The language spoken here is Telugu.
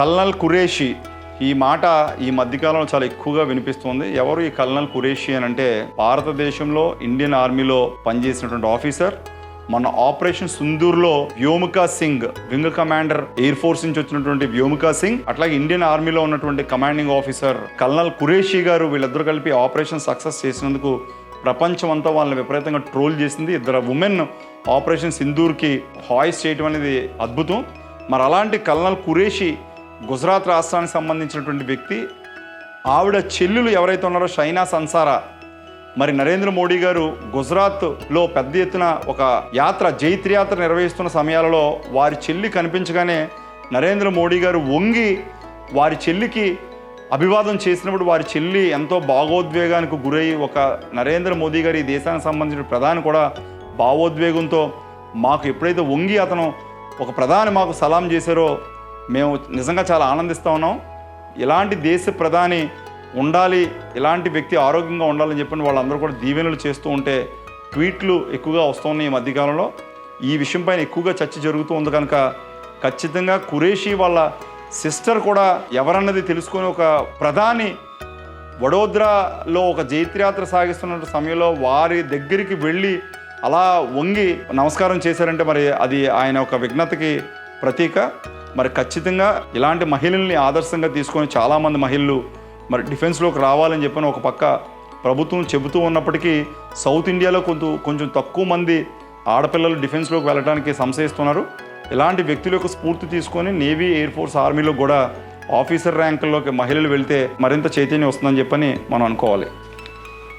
కల్నల్ కురేషి ఈ మాట ఈ మధ్యకాలంలో చాలా ఎక్కువగా వినిపిస్తుంది. ఎవరు ఈ కల్నల్ కురేషి అని అంటే భారతదేశంలో ఇండియన్ ఆర్మీలో పనిచేసినటువంటి ఆఫీసర్. మన operation సుందూర్లో Vyomika Singh wing commander air force నుంచి వచ్చినటువంటి వ్యోమికా సింగ్ అట్లాగే ఇండియన్ ఆర్మీలో ఉన్నటువంటి కమాండింగ్ ఆఫీసర్ కల్నల్ కురేషి గారు వీళ్ళిద్దరు కలిపి ఆపరేషన్ సక్సెస్ చేసినందుకు ప్రపంచం అంతా వాళ్ళని విపరీతంగా ట్రోల్ చేసింది. ఇద్దరు ఉమెన్ ఆపరేషన్ సింధూర్కి హాయిస్ చేయటం అనేది అద్భుతం. మరి అలాంటి కల్నల్ కురేషి గుజరాత్ రాష్ట్రానికి సంబంధించినటువంటి వ్యక్తి ఆవిడ చెల్లెలు ఎవరైతే ఉన్నారో షైనా సన్సారా. మరి నరేంద్ర మోడీ గారు గుజరాత్లో పెద్ద ఎత్తున ఒక యాత్ర జైత్ర యాత్ర నిర్వహిస్తున్న సమయాలలో వారి చెల్లి కనిపించగానే నరేంద్ర మోడీ గారు వంగి వారి చెల్లికి అభివాదం చేసినప్పుడు వారి చెల్లి ఎంతో భావోద్వేగానికి గురై ఒక నరేంద్ర మోదీ గారి ఈ దేశానికి సంబంధించిన ప్రధాని కూడా భావోద్వేగంతో మాకు ఎప్పుడైతే వంగి అతను ఒక ప్రధాని మాకు సలాం చేశారో మేము నిజంగా చాలా ఆనందిస్తూ ఉన్నాం. ఇలాంటి దేశ ప్రధాని ఉండాలి ఇలాంటి వ్యక్తి ఆరోగ్యంగా ఉండాలని చెప్పిన వాళ్ళందరూ కూడా దీవెనలు చేస్తూ ఉంటే ట్వీట్లు ఎక్కువగా వస్తున్నాయి ఈ మధ్యకాలంలో. ఈ విషయం పైన ఎక్కువగా చర్చ జరుగుతూ ఉంది కనుక ఖచ్చితంగా కురేషి వాళ్ళ సిస్టర్ కూడా ఎవరన్నది తెలుసుకొని ఒక ప్రధాని వడోదరాలో ఒక జైత్రయాత్ర సాగిస్తున్న సమయంలో వారి దగ్గరికి వెళ్ళి అలా వంగి నమస్కారం చేశారంటే మరి అది ఆయన ఒక విఘ్నతకి ప్రతీక. మరి ఖచ్చితంగా ఇలాంటి మహిళల్ని ఆదర్శంగా తీసుకొని చాలామంది మహిళలు మరి డిఫెన్స్లోకి రావాలని చెప్పని ఒక పక్క ప్రభుత్వం చెబుతూ ఉన్నప్పటికీ సౌత్ ఇండియాలో కొంత కొంచెం తక్కువ మంది ఆడపిల్లలు డిఫెన్స్లోకి వెళ్ళడానికి సంశయిస్తున్నారు. ఇలాంటి వ్యక్తుల యొక్క స్ఫూర్తి తీసుకొని నేవీ ఎయిర్ ఫోర్స్ ఆర్మీలో కూడా ఆఫీసర్ ర్యాంకుల్లోకి మహిళలు వెళ్తే మరింత చైతన్యం వస్తుందని చెప్పని మనం అనుకోవాలి.